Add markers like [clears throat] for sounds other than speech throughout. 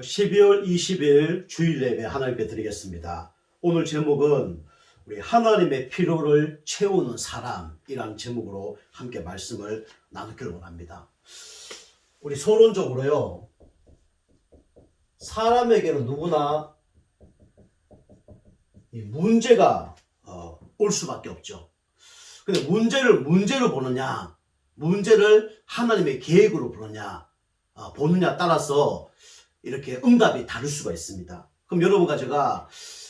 12월 20일 주일 예배 하나님께 드리겠습니다. 오늘 제목은 우리 하나님의 필요를 채우는 사람이라는 제목으로 함께 말씀을 나누기를 원합니다. 우리 서론적으로요. 사람에게는 누구나 이 문제가 어, 올 수밖에 없죠. 근데 문제를 문제로 보느냐, 문제를 하나님의 계획으로 보느냐, 어, 보느냐 따라서 이렇게 응답이 다를 수가 있습니다. 그럼 여러분과 제가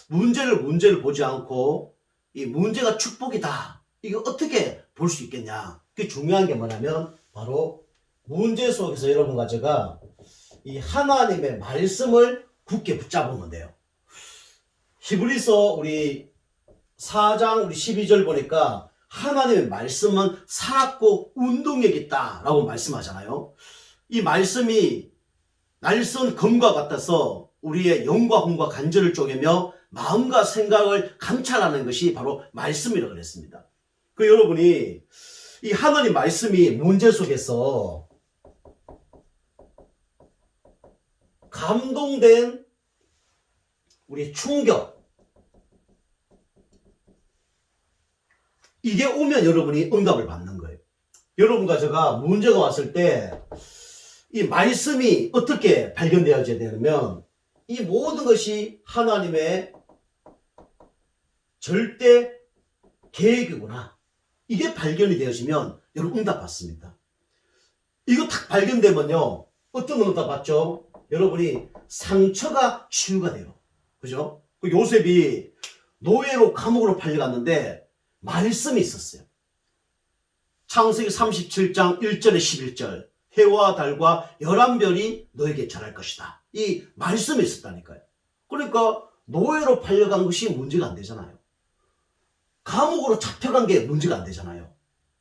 문제를 문제를 보지 않고 이 문제가 축복이다. 이거 어떻게 볼 수 있겠냐? 그게 중요한 게 뭐냐면 바로 문제 속에서 여러분과 제가 이 하나님의 말씀을 굳게 붙잡으면 돼요. 히브리서 우리 4장 우리 12절 보니까 하나님의 말씀은 살았고 운동력 있다라고 말씀하잖아요. 이 말씀이 날선 검과 같아서 우리의 영과 혼과 간절을 쪼개며 마음과 생각을 감찰하는 것이 바로 말씀이라고 그랬습니다. 그 여러분이 이 하나님 말씀이 문제 속에서 감동된 우리 충격 이게 오면 여러분이 응답을 받는 거예요. 여러분과 제가 문제가 왔을 때 이 말씀이 어떻게 발견되어져야 되냐면 이 모든 것이 하나님의 절대 계획이구나. 이게 발견이 되어지면 여러분 응답 받습니다. 이거 딱 발견되면요. 어떤 응답 받죠? 여러분이 상처가 치유가 돼요. 그죠? 그 요셉이 노예로 감옥으로 팔려갔는데 말씀이 있었어요. 창세기 37장 1절에 11절 해와 달과 열한 별이 너에게 잘할 것이다. 이 말씀이 있었다니까요. 그러니까 노예로 팔려간 것이 문제가 안 되잖아요. 감옥으로 잡혀간 게 문제가 안 되잖아요.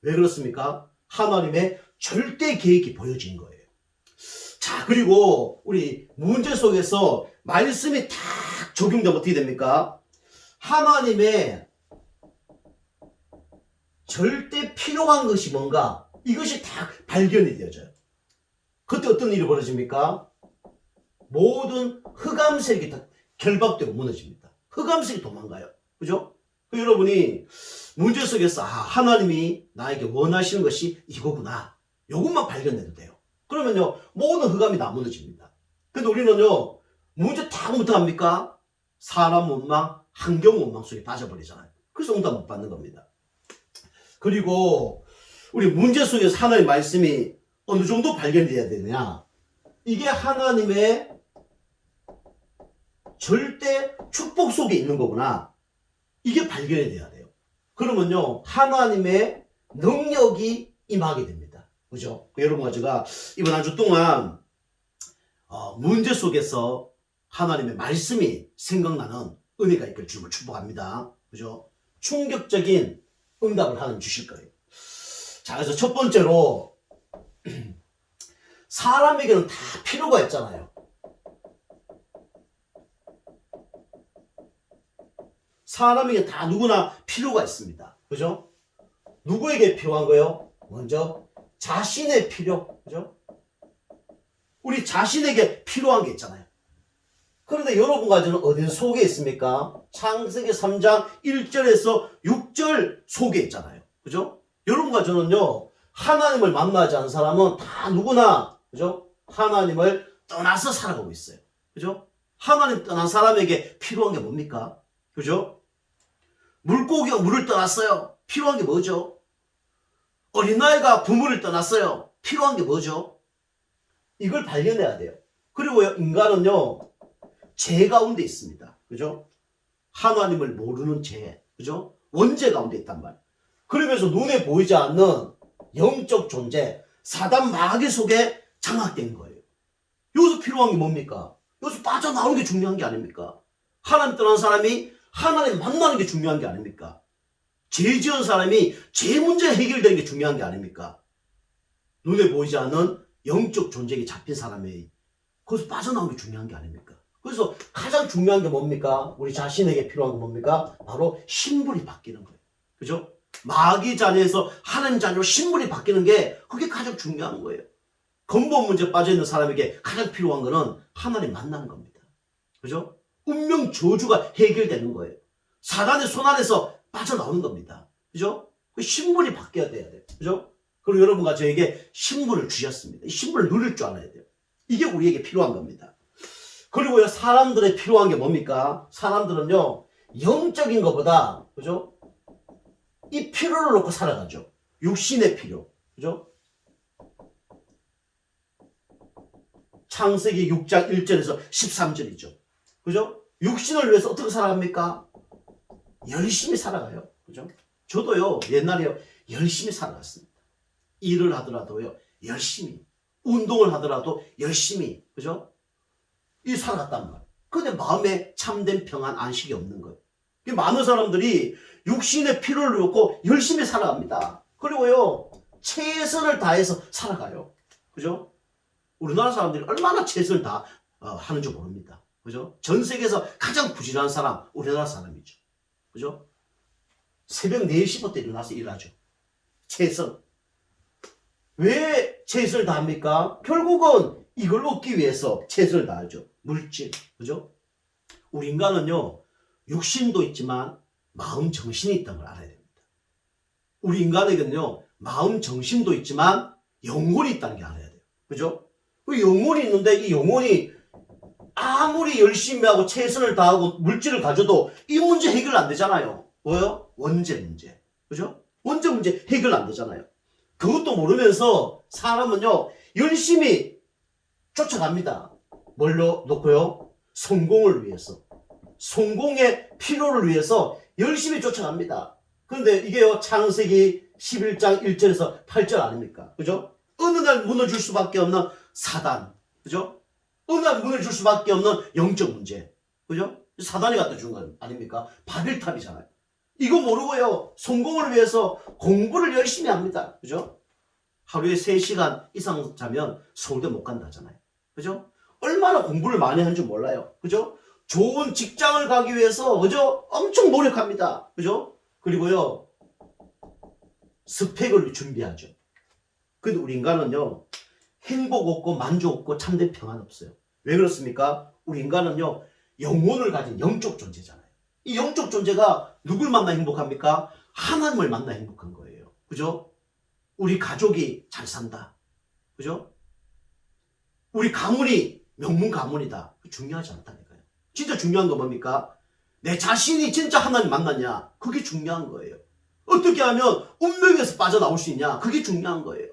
왜 그렇습니까? 하나님의 절대 계획이 보여진 거예요. 자, 그리고 우리 문제 속에서 말씀이 딱 적용되면 어떻게 됩니까? 하나님의 절대 필요한 것이 뭔가 이것이 다 발견이 되어져요. 그때 어떤 일이 벌어집니까? 모든 흑암색이 다 결박되고 무너집니다. 흑암색이 도망가요. 그죠? 그 여러분이 문제 속에서 아, 하나님이 나에게 원하시는 것이 이거구나. 이것만 발견해도 돼요. 그러면요 모든 흑암이 다 무너집니다. 근데 우리는요 문제 다 못합니까? 사람 원망, 환경 원망 속에 빠져버리잖아요. 그래서 응답 못 받는 겁니다. 그리고 우리 문제 속에서 하나님의 말씀이 어느 정도 발견돼야 되느냐? 이게 하나님의 절대 축복 속에 있는 거구나. 이게 발견이 돼야 돼요. 그러면요, 하나님의 능력이 임하게 됩니다. 그죠? 여러분과 제가 이번 한 주 동안 어, 문제 속에서 하나님의 말씀이 생각나는 은혜가 있길 주님을 축복합니다. 그죠? 충격적인 응답을 하나님 주실 거예요. 자, 그래서 첫 번째로 [clears throat] 사람에게는 다 필요가 있잖아요. 사람에게 다 누구나 필요가 있습니다. 그죠? 누구에게 필요한 거요? 먼저 자신의 필요. 그죠? 우리 자신에게 필요한 게 있잖아요. 그런데 여러분과 저는 어디 속에 있습니까? 창세기 3장 1절에서 6절 속에 있잖아요. 그죠? 여러분과 저는요, 하나님을 만나지 않은 사람은 다 누구나, 그죠? 하나님을 떠나서 살아가고 있어요. 그죠? 하나님 떠난 사람에게 필요한 게 뭡니까? 그죠? 물고기가 물을 떠났어요. 필요한 게 뭐죠? 어린아이가 부모를 떠났어요. 필요한 게 뭐죠? 이걸 발견해야 돼요. 그리고요, 인간은요, 죄 가운데 있습니다. 그죠? 하나님을 모르는 죄. 그죠? 원죄 가운데 있단 말이에요. 그러면서 눈에 보이지 않는 영적 존재, 사단 마귀 속에 장악된 거예요. 여기서 필요한 게 뭡니까? 여기서 빠져나오는 게 중요한 게 아닙니까? 하나님 떠난 사람이 하나님 만나는 게 중요한 게 아닙니까? 죄 지은 사람이 죄 문제 해결되는 게 중요한 게 아닙니까? 눈에 보이지 않는 영적 존재에 잡힌 사람이 거기서 빠져나오는 게 중요한 게 아닙니까? 그래서 가장 중요한 게 뭡니까? 우리 자신에게 필요한 게 뭡니까? 바로 신분이 바뀌는 거예요. 그죠? 마귀 자녀에서 하나님 자녀로 신분이 바뀌는 게 그게 가장 중요한 거예요. 근본 문제 빠져 있는 사람에게 가장 필요한 거는 하나님 만나는 겁니다. 그죠? 운명 저주가 해결되는 거예요. 사단의 손 안에서 빠져나오는 겁니다. 그죠? 그 신분이 바뀌어야 돼야 돼요. 그죠? 그리고 여러분과 저에게 신분을 주셨습니다. 이 신분을 누릴 줄 알아야 돼요. 이게 우리에게 필요한 겁니다. 그리고요, 사람들의 필요한 게 뭡니까? 사람들은요, 영적인 것보다, 그죠? 이 필요를 놓고 살아가죠. 육신의 필요. 그죠? 창세기 6장 1절에서 13절이죠. 그죠? 육신을 위해서 어떻게 살아갑니까? 열심히 살아가요. 그죠? 저도요, 옛날에요, 열심히 살아갔습니다. 일을 하더라도요, 열심히. 운동을 하더라도 열심히. 그죠? 이 살아갔단 말이에요. 근데 마음에 참된 평안, 안식이 없는 거예요. 이 많은 사람들이 육신의 필요를 놓고 열심히 살아갑니다. 그리고요, 최선을 다해서 살아가요. 그죠? 우리나라 사람들이 얼마나 최선을 다 어, 하는 줄 모릅니다. 그죠? 전 세계에서 가장 부지런한 사람, 우리나라 사람이죠. 그죠? 새벽 4시부터 일어나서 일하죠. 최선. 왜 최선을 다합니까? 결국은 이걸 얻기 위해서 최선을 다하죠. 물질. 그죠? 우리 인간은요, 육신도 있지만 마음, 정신이 있다는 걸 알아야 됩니다. 우리 인간에게는요, 마음, 정신도 있지만 영혼이 있다는 게 알아야 돼요. 그죠? 그 영혼이 있는데 이 영혼이 아무리 열심히 하고 최선을 다하고 물질을 가져도 이 문제 해결 안 되잖아요. 뭐요? 원죄 문제. 그죠? 원죄 문제 해결 안 되잖아요. 그것도 모르면서 사람은요, 열심히 쫓아갑니다. 뭘로 놓고요? 성공을 위해서. 성공의 필요를 위해서 열심히 쫓아갑니다. 그런데 이게요, 창세기 11장 1절에서 8절 아닙니까? 그죠? 어느 날 무너질 수밖에 없는 사단. 그죠? 어느 날 무너질 수밖에 없는 영적 문제. 그죠? 사단이 갖다 준 건 아닙니까? 바벨탑이잖아요. 이거 모르고요. 성공을 위해서 공부를 열심히 합니다. 그죠? 하루에 3시간 이상 자면 서울대 못 간다잖아요. 그죠? 얼마나 공부를 많이 한 줄 몰라요. 그죠? 좋은 직장을 가기 위해서 그죠? 엄청 노력합니다. 그죠? 그리고요. 스펙을 준비하죠. 근데 우리 인간은요. 행복 없고 만족 없고 참된 평안 없어요. 왜 그렇습니까? 우리 인간은요. 영혼을 가진 영적 존재잖아요. 이 영적 존재가 누굴 만나 행복합니까? 하나님을 만나 행복한 거예요. 그죠? 우리 가족이 잘 산다. 그죠? 우리 가문이 명문 가문이다. 중요하지 않다니까요. 진짜 중요한 건 뭡니까? 내 자신이 진짜 하나님 만났냐? 그게 중요한 거예요. 어떻게 하면 운명에서 빠져나올 수 있냐? 그게 중요한 거예요.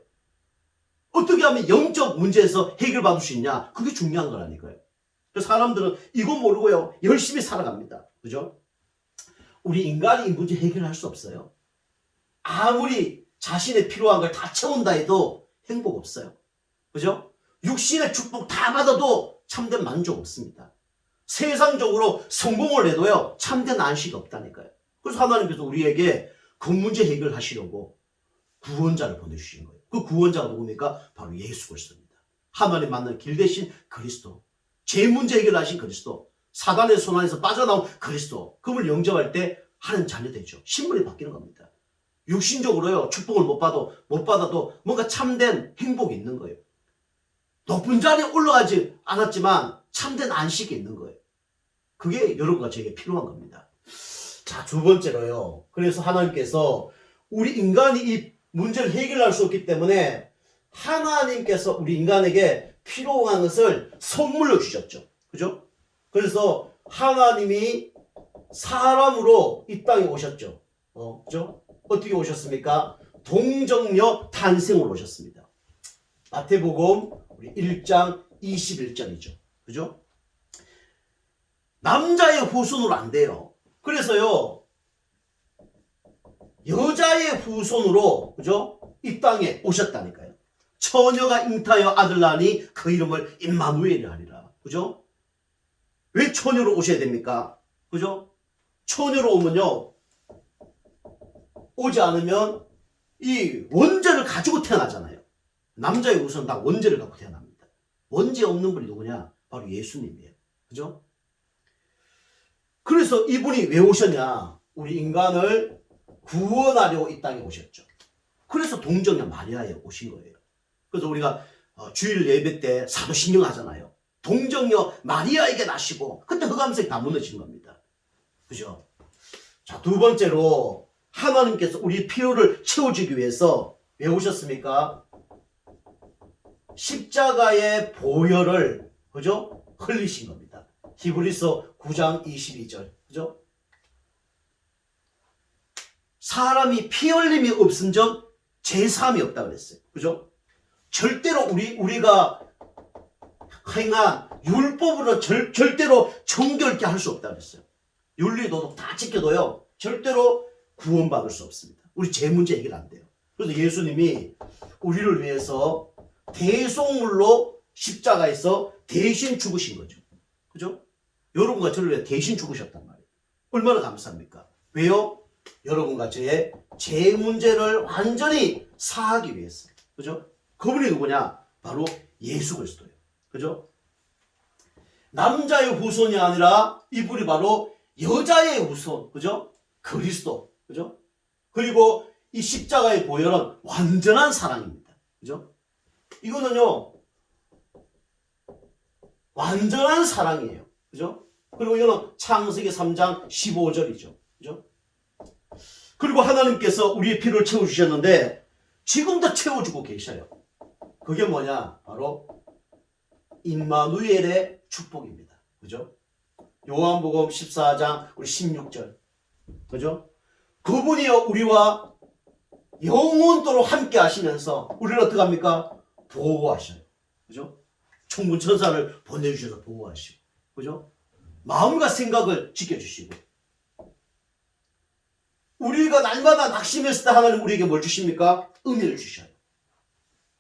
어떻게 하면 영적 문제에서 해결받을 수 있냐? 그게 중요한 거라니까요. 그래서 사람들은 이거 모르고요. 열심히 살아갑니다. 그죠? 우리 인간이 이 문제 해결할 수 없어요. 아무리 자신의 필요한 걸 다 채운다 해도 행복 없어요. 그죠? 육신의 축복 다 받아도 참된 만족 없습니다. 세상적으로 성공을 해도요, 참된 안식이 없다니까요. 그래서 하나님께서 우리에게 그 문제 해결하시려고 구원자를 보내주신 거예요. 그 구원자가 누굽니까? 바로 예수 그리스도입니다. 하나님 만난 길 대신 그리스도. 제 문제 해결하신 그리스도. 사단의 손 안에서 빠져나온 그리스도. 그분을 영접할 때 하는 자녀 되죠. 신분이 바뀌는 겁니다. 육신적으로요, 축복을 못 받아도, 못 받아도 뭔가 참된 행복이 있는 거예요. 높은 자리에 올라가지 않았지만 참된 안식이 있는 거예요. 그게 여러분과 저에게 필요한 겁니다. 자, 두 번째로요. 그래서 하나님께서 우리 인간이 이 문제를 해결할 수 없기 때문에 하나님께서 우리 인간에게 필요한 것을 선물로 주셨죠. 그죠? 그래서 하나님이 사람으로 이 땅에 오셨죠. 어, 그죠? 어떻게 오셨습니까? 동정녀 탄생으로 오셨습니다. 마태복음 우리 1장 21절이죠. 그죠? 남자의 후손으로 안 돼요. 그래서요, 여자의 후손으로, 그죠? 이 땅에 오셨다니까요. 처녀가 잉타여 아들 낳으니 그 이름을 임마누엘이라 하리라. 그죠? 왜 처녀로 오셔야 됩니까? 그죠? 처녀로 오면요, 오지 않으면 이 원죄를 가지고 태어나잖아요. 남자의 우선 다 원죄를 갖고 태어납니다. 원죄 없는 분이 누구냐? 바로 예수님이에요. 그죠? 그래서 이분이 왜 오셨냐? 우리 인간을 구원하려고 이 땅에 오셨죠. 그래서 동정녀 마리아에 오신 거예요. 그래서 우리가 어, 주일 예배 때 사도신경 하잖아요. 동정녀 마리아에게 나시고 그때 흑암색이 다 무너진 겁니다. 그죠? 자, 두 번째로 하나님께서 우리 필요를 채워주기 위해서 왜 오셨습니까? 십자가의 보혈을 그죠? 흘리신 겁니다. 히브리서 9장 22절. 그죠? 사람이 피 흘림이 없은적 제사함이 없다 그랬어요. 그죠? 절대로 우리 우리가 행한 율법으로 절, 절대로 정결케 할 수 없다 그랬어요. 윤리 도덕 다 지켜도요. 절대로 구원받을 수 없습니다. 우리 죄 문제 해결 안 돼요. 그래서 예수님이 우리를 위해서 대속물로 십자가에서 대신 죽으신 거죠. 그죠? 여러분과 저를 위해 대신 죽으셨단 말이에요. 얼마나 감사합니까? 왜요? 여러분과 저의 죄 문제를 완전히 사하기 위해서. 그죠? 그분이 누구냐? 바로 예수 그리스도예요. 그죠? 남자의 후손이 아니라 이분이 바로 여자의 후손. 그죠? 그리스도. 그죠? 그리고 이 십자가의 보혈은 완전한 사랑입니다. 그죠? 이거는요, 완전한 사랑이에요. 그죠? 그리고 이거는 창세기 3장 15절이죠. 그죠? 그리고 하나님께서 우리의 필요를 채워주셨는데, 지금도 채워주고 계셔요. 그게 뭐냐? 바로, 임마누엘의 축복입니다. 그죠? 요한복음 14장, 우리 16절. 그죠? 그분이요, 우리와 영원토록 함께 하시면서, 우리를 어떻게 합니까? 보호하셔요. 그죠? 천군 천사를 보내주셔서 보호하시고, 그죠? 마음과 생각을 지켜주시고, 우리가 날마다 낙심했을 때 하나님 우리에게 뭘 주십니까? 은혜를 주셔요.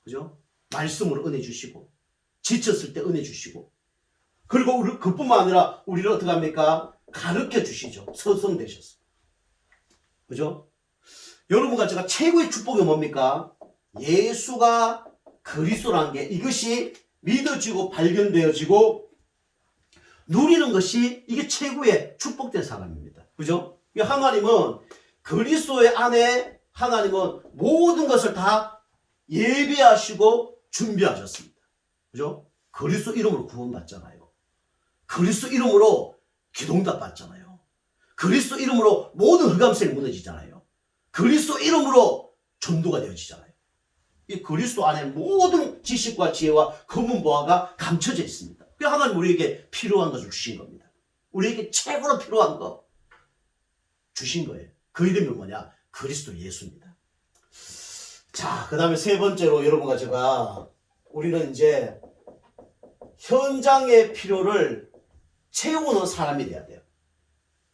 그죠? 말씀으로 은혜 주시고, 지쳤을 때 은혜 주시고, 그리고 우리, 그뿐만 아니라 우리를 어떻게 합니까? 가르쳐 주시죠. 서성되셔서. 그죠? 여러분과 제가 최고의 축복이 뭡니까? 예수가 그리스도라는 게 이것이 믿어지고 발견되어지고 누리는 것이 이게 최고의 축복된 사람입니다. 그죠? 이 하나님은 그리스도의 안에 하나님은 모든 것을 다 예비하시고 준비하셨습니다. 그죠? 그리스도 이름으로 구원받잖아요. 그리스도 이름으로 기동답 받잖아요. 그리스도 이름으로 모든 흑암색이 무너지잖아요. 그리스도 이름으로 전도가 되어지잖아요. 이 그리스도 안에 모든 지식과 지혜와 검은 보화가 감춰져 있습니다. 그 하나님 우리에게 필요한 것을 주신 겁니다. 우리에게 최고로 필요한 거 주신 거예요. 그 이름이 뭐냐? 그리스도 예수입니다. 자, 그 다음에 세 번째로 여러분과 제가 우리는 이제 현장의 필요를 채우는 사람이 돼야 돼요.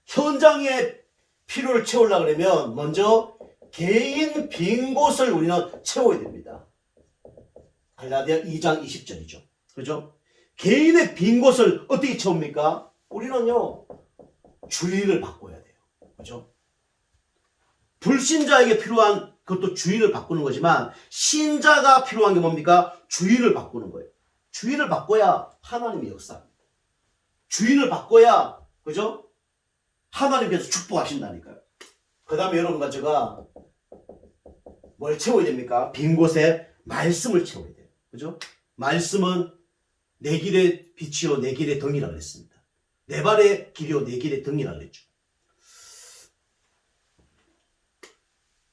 현장의 필요를 채우려고 그러면 먼저 개인 빈 곳을 우리는 채워야 됩니다. 갈라디아 2장 20절이죠. 그죠? 개인의 빈 곳을 어떻게 채웁니까? 우리는요, 주인을 바꿔야 돼요. 그죠? 불신자에게 필요한 그것도 주인을 바꾸는 거지만, 신자가 필요한 게 뭡니까? 주인을 바꾸는 거예요. 주인을 바꿔야 하나님의 역사입니다. 주인을 바꿔야, 그죠? 하나님께서 축복하신다니까요. 그 다음에 여러분과 제가 뭘 채워야 됩니까? 빈 곳에 말씀을 채워야 돼요. 그죠? 말씀은 내 길의 빛이요, 내 길의 등이라 그랬습니다. 내 발의 길이요, 내 길의 등이라 그랬죠.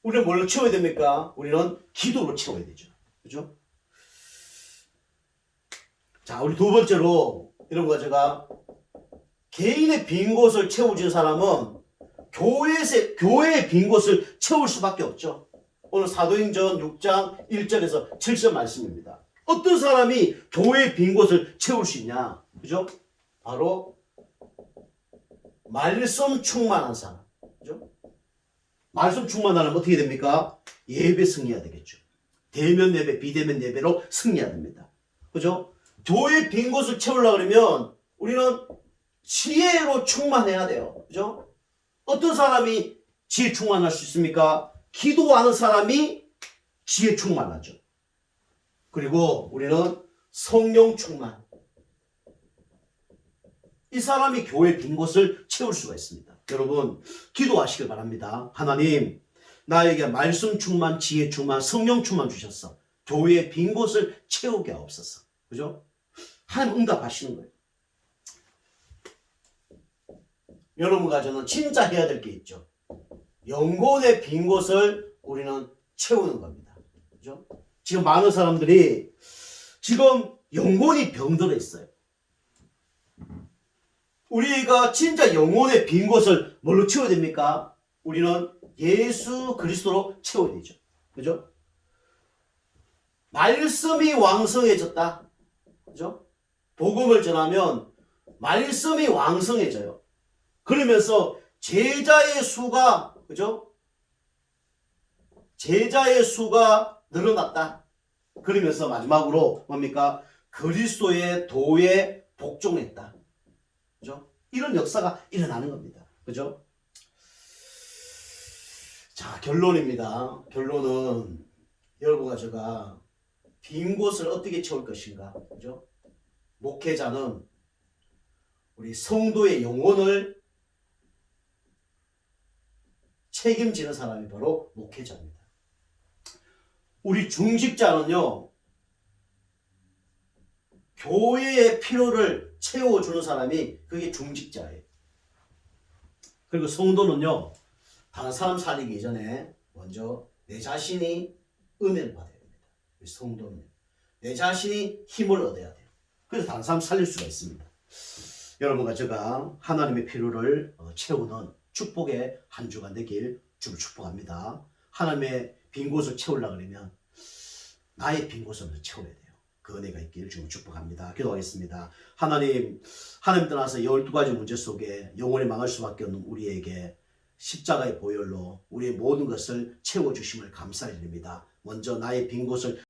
우리는 뭘로 채워야 됩니까? 우리는 기도로 채워야 되죠. 그죠? 자, 우리 두 번째로 여러분과 제가 개인의 빈 곳을 채워준 사람은 교회에서, 교회의 빈 곳을 채울 수밖에 없죠. 오늘 사도행전 6장 1절에서 7절 말씀입니다. 어떤 사람이 교회의 빈 곳을 채울 수 있냐? 그죠? 바로 말씀 충만한 사람. 그죠? 말씀 충만하면 어떻게 됩니까? 예배 승리해야 되겠죠. 대면 예배, 비대면 예배로 승리해야 됩니다. 그죠? 교회 빈 곳을 채우려고 그러면 우리는 지혜로 충만해야 돼요. 그죠? 어떤 사람이 지혜 충만할 수 있습니까? 기도하는 사람이 지혜 충만하죠. 그리고 우리는 성령 충만. 이 사람이 교회 빈 곳을 채울 수가 있습니다. 여러분, 기도하시길 바랍니다. 하나님, 나에게 말씀 충만, 지혜 충만, 성령 충만 주셨어. 교회의 빈 곳을 채우게 하옵소서. 그죠? 하나님 응답하시는 거예요. 여러분과 저는 진짜 해야 될 게 있죠. 영혼의 빈 곳을 우리는 채우는 겁니다. 그죠? 지금 많은 사람들이 지금 영혼이 병들어 있어요. 우리가 진짜 영혼의 빈 곳을 뭘로 채워야 됩니까? 우리는 예수 그리스도로 채워야 되죠. 그죠? 말씀이 왕성해졌다. 그죠? 복음을 전하면 말씀이 왕성해져요. 그러면서 제자의 수가 그죠? 제자의 수가 늘어났다. 그러면서 마지막으로 뭡니까? 그리스도의 도에 복종했다. 그죠? 이런 역사가 일어나는 겁니다. 그죠? 자, 결론입니다. 결론은 여러분과 제가 빈 곳을 어떻게 채울 것인가. 그죠? 목회자는 우리 성도의 영혼을 책임지는 사람이 바로 목회자입니다. 우리 중직자는요, 교회의 필요를 채워주는 사람이 그게 중직자예요. 그리고 성도는요, 다른 사람 살리기 이전에 먼저 내 자신이 은혜를 받아야 됩니다. 성도는 내 자신이 힘을 얻어야 돼요. 그래서 다른 사람 살릴 수가 있습니다. 여러분과 제가 하나님의 필요를 어, 채우는 축복의 한 주간 되길 주를 축복합니다. 하나님의 빈 곳을 채우려 그러면 나의 빈 곳을 채워야 돼요. 그 은혜가 있기를 주를 축복합니다. 기도하겠습니다. 하나님, 하나님 떠나서 12가지 문제 속에 영원히 망할 수밖에 없는 우리에게 십자가의 보혈로 우리의 모든 것을 채워주심을 감사드립니다. 먼저 나의 빈 곳을